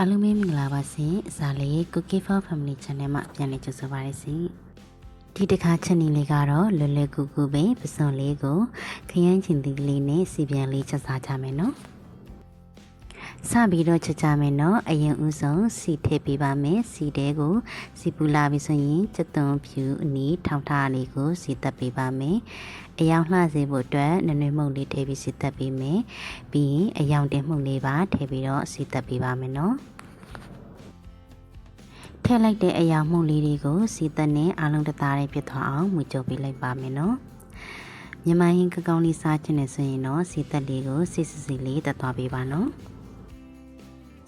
အားလုံးပဲမင်္ဂလာပါရှင်။ဇာလေး Cookie for Family Channel မှာပြန်လည်ကြိုဆိုပါရစေ။ဒီတစ်ခါချက်နေလေးကတော့လွယ်လွယ်ကူကူပဲပစွန်လေးကိုခရမ်းချင်သီးလေးနဲ့စီပြန်လေးချက်စားကြမယ်နော်။ စပြီးတော့ချက်ကြမယ်နော်။အရင်ဦးဆုံးစီထည့်ပေးပါမယ်။စီတဲကိုစီပူလာပြီဆိုရင်ချက်သွန်ဖြူအနီးထောင်ထားလေးကိုစီတက်ပေးပါမယ်။အယောင်လှစေဖို့အတွက်နွေနွေမှုန့်လေးထည့်ပြီးစီတက်ပေးမယ်။ပြီးရင်အယောင်တင်မှုန့်လေးပါထည့်ပြီးတော့စီတက်ပေးပါမယ်နော်။ထည့်လိုက်တဲ့အရာမှုလေးတွေကိုစီသက်နဲ့အားလုံးတသားလေးပြတ်သွားအောင်မှုကြုပ်ပေးလိုက်ပါမယ်နော်မြန်မာရင်ကကောင်းလေးစားခြင်းနဲ့ဆိုရင်တော့စီသက်လေးကိုစစ်စစ်စီလေးတက်သွားပေးပါနော်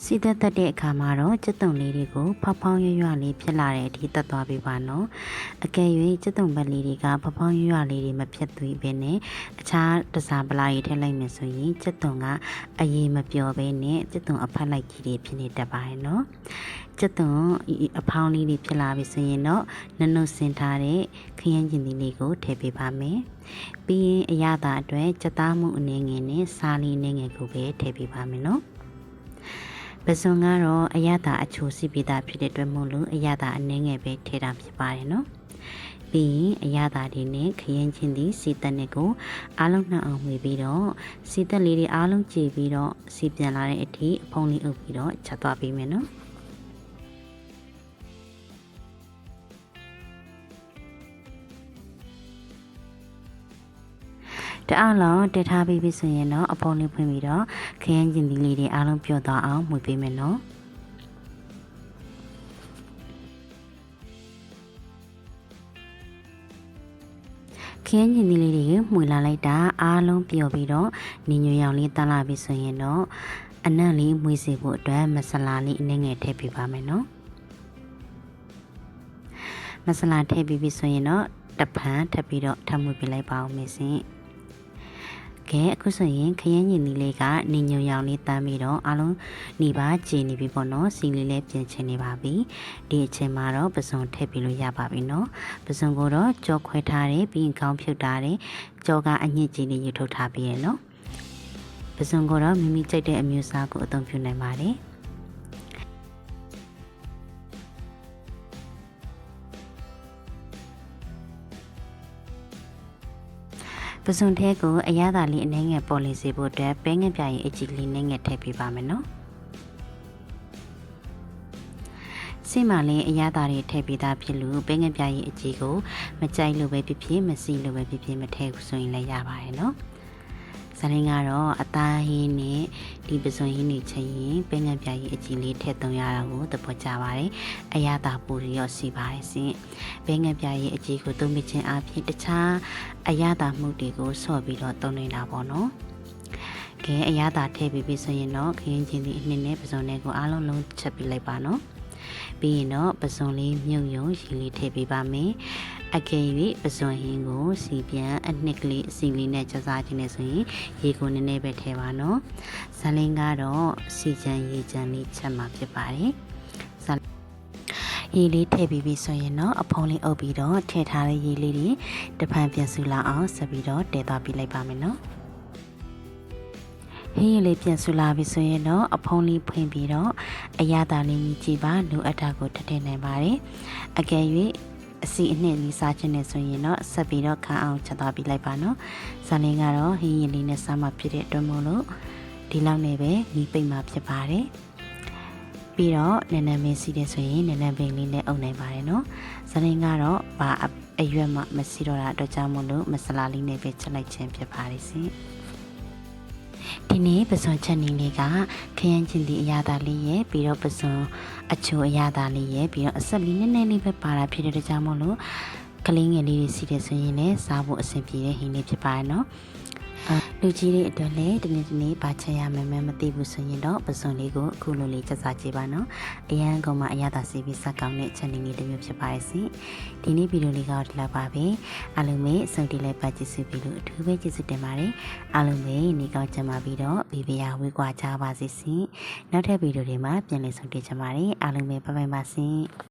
စီသက်တက်တဲ့အခါမှာတော့စက်တုံလေးတွေကိုဖောက်ဖောင်းရွရွလေးဖြစ်လာတဲ့အထိတက်သွားပေးပါနော်အကယ်၍စက်တုံဘက်လေးတွေကဖောက်ဖောင်းရွရွလေးတွေမဖြစ်သွေးပဲနဲ့အခြားတစားပလာရီထည့်လိုက်မယ်ဆိုရင်စက်တုံကအရေးမပြောဘဲနဲ့စက်တုံအဖက်လိုက်ကြီးတွေဖြစ်နေတတ်ပါရဲ့နော်စက်တုံအဖောင်းလေးတွေဖြစ်လာပြီဆိုရင်တော့နုံနုံစင်ထားတဲ့ခရမ်းကျင်သီးလေးကိုထည့်ပေးပါမယ်ပြီးရင်အရသာအတွက်စက်သားမှုအနေငယ်နဲ့စားလေးအနေငယ်ကိုပဲထည့်ပေးပါမယ်နော် ပစုံကတော့အရသာအချိုစီပိတာဖြစ်တဲ့အတွက်မို့လို့အရသာအနှင်းငယ်ပဲထည့်တာဖြစ်ပါတယ်နော်ပြီးရင်အရသာတွေနဲ့ခရင်ချင်းဒီစီတက်နဲ့ကိုအားလုံးနှောက်အောင်မှီပြီးတော့စီတက်လေးတွေအားလုံးကြည့်ပြီးတော့စီပြန်လာတဲ့အထိအဖုံးလေးအုပ်ပြီးတော့ချက်သွားပေးမယ်နော် တအားလုံးတက်ထားပြီးပြီဆိုရင်တော့အဖုံးလေးဖွင့်ပြီးတော့ခရမ်းကျင်သီးလေးတွေအားလုံးပြော့သွားအောင်မှုပေးမယ်နော်ခင်းကျင်သီးလေးတွေမှွေလာလိုက်တာအားလုံးပျော်ပြီးတော့ညီညွတ်ရောင်လေးတန်းလာပြီဆိုရင်တော့အနံ့လေးမွေးစေဖို့အတွက်မဆလာလေးအနည်းငယ်ထည့်ပေးပါမယ်နော်မဆလာထည့်ပြီးပြီဆိုရင်တော့တပံထပ်ပြီးတော့ထပ်မှုပြလိုက်ပါအောင်မေစင် ကဲအခုဆိုရင်ခရမ်းညင်လေးလေးကနေညုံရောင်လေးတမ်းပြီးတော့အလုံးနေပါကြည်နေပြီပေါ့နော်စီလေးလေးပြင်ချင်နေပါပြီဒီအချိန်မှာတော့ပစုံထည့်ပြီးလို့ရပါပြီနော်ပစုံကိုတော့ကြောခွဲထားတယ်ပြီးရင်ခေါင်းဖြုတ်ထားတယ်ကြောကအညစ်ကြီးလေးယူထုတ်ထားပြီးရနော်ပစုံကိုတော့မိမိကြိုက်တဲ့အမျိုးအစားကိုအသုံးပြုနိုင်ပါတယ် ပစုံထဲကိုအရသာလေးအနှဲငယ်ပေါ်လေစေဖို့အတွက်ပဲငယ်ပြရင်အကြည့်လေးနှဲငယ်ထည့်ပေးပါမယ်နော်စိတ်မှလည်းအရသာတွေထည့်ပေးတာဖြစ်လို့ပဲငယ်ပြရင်အကြည့်ကိုမကြိုက်လို့ပဲဖြစ်ဖြစ်မစီလို့ပဲဖြစ်ဖြစ်မထည့်ဘူးဆိုရင်လည်းရပါတယ်နော် ဇာလင်းကတော့အသားဟင်းနဲ့ဒီပစုံဟင်းတွေချက်ရင်ပဲငယ်ပြရင်အကြည့်လေးထည့်သုံးရတာကိုသဘောကျပါတယ်။အရသာပူရရောစီပါတယ်ရှင်။ပဲငယ်ပြရင်အကြည့်ကိုသုံးမိခြင်းအပြင်တခြားအရသာမှုတွေကိုဆော့ပြီးတော့သုံးနေတာပေါ့နော်။ကဲအရသာထည့်ပြီးပြီဆိုရင်တော့ခရင်ချင်းဒီအနှစ်နဲ့ပစုံတွေကိုအားလုံးလုံးချက်ပြီးလိုက်ပါနော်။ပြီးရင်တော့ပစုံလေးမြုပ်ယုံရီလေးထည့်ပေးပါမယ် အကယ်၍ပစုံဟင်းကိုစီပြန်အနှစ်ကလေးအစီလေးနဲ့ချက်စားခြင်းနဲ့ဆိုရင်ရေကိုနည်းနည်းပဲထည့်ပါနော်ဇလင်းကတော့စီချမ်းရေချမ်းလေးချက်မှာဖြစ်ပါတယ်ရေလေးထည့်ပြီးပြီဆိုရင်တော့အဖုံးလေးအုပ်ပြီးတော့ထည့်ထားတဲ့ရေလေးတွေတဖန်ပြန်ဆူလာအောင်ဆက်ပြီးတော့တည်သွားပြလိုက်ပါမယ်နော်ဟင်းရည်လေးပြန်ဆူလာပြီဆိုရင်တော့အဖုံးလေးဖွင့်ပြီးတော့အရသာလေးကြီးကြည့်ပါလိုအပ်တာကိုထည့်ထည့်နိုင်ပါတယ်အကယ်၍ အစီအနှစ်လေးစားခြင်းနဲ့ဆိုရင်တော့ဆက်ပြီးတော့ခန်းအောင်ချက်သွားပြလိုက်ပါနော်ဇာလင်းကတော့ဟင်းရည်လေးနဲ့စားမှဖြစ်တဲ့အတွက်မို့လို့ဒီလောက်နဲ့ပဲညီပိတ်မှဖြစ်ပါတယ်ပြီးတော့နည်းနည်းမင်းစီးတယ်ဆိုရင်နည်းနည်းပင်လေးနဲ့အုပ်နိုင်ပါတယ်နော်ဇလင်းကတော့ဘာအရွက်မှမစီတော့တာအတွက်ကြောင့်မို့လို့မဆလာလေးနဲ့ပဲချက်လိုက်ခြင်းဖြစ်ပါတယ်ရှင် ဒီနေ့ပစွန်ချက်နေလေးကခရမ်းချင်းဒီအရာသားလေးရဲ့ပြီးတော့ပစွန်အချိုအရာသားလေးရဲ့ပြီးတော့အဆက်လေးနည်းနည်းလေးပဲပါတာဖြစ်တဲ့ကြောင့်မို့လို့ကလေးငယ်လေးတွေစီတယ်ဆိုရင်လည်းစားဖို့အဆင်ပြေတဲ့ဟင်းလေးဖြစ်ပါတယ်နော် လူကြီးတွေအတွက်လည်းဒီနေ့ဒီနေ့ပါချရမယ်မမသိဘူးဆိုရင်တော့ပစုံလေးကိုအခုလိုလေးချက်စားကြည့်ပါနော်အရန်ကောင်မအရသာစီပြီးစက်ကောင်းတဲ့ channel လေးတစ်မျိုးဖြစ်ပါရဲ့စီဒီနေ့ဗီဒီယိုလေးကတော့ဒီလောက်ပါပဲအားလုံးပဲစုံတီလိုက်ပါကြည့်စုပြီးလို့အထူးပဲကျေးဇူးတင်ပါတယ်အားလုံးပဲနေကောင်းကြပါပြီးတော့ဗီဗီယာဝေးကွာကြပါစေစီနောက်ထပ်ဗီဒီယိုတွေမှာပြန်လည်ဆုံတွေ့ကြပါမယ်အားလုံးပဲဘိုင်ဘိုင်ပါစီ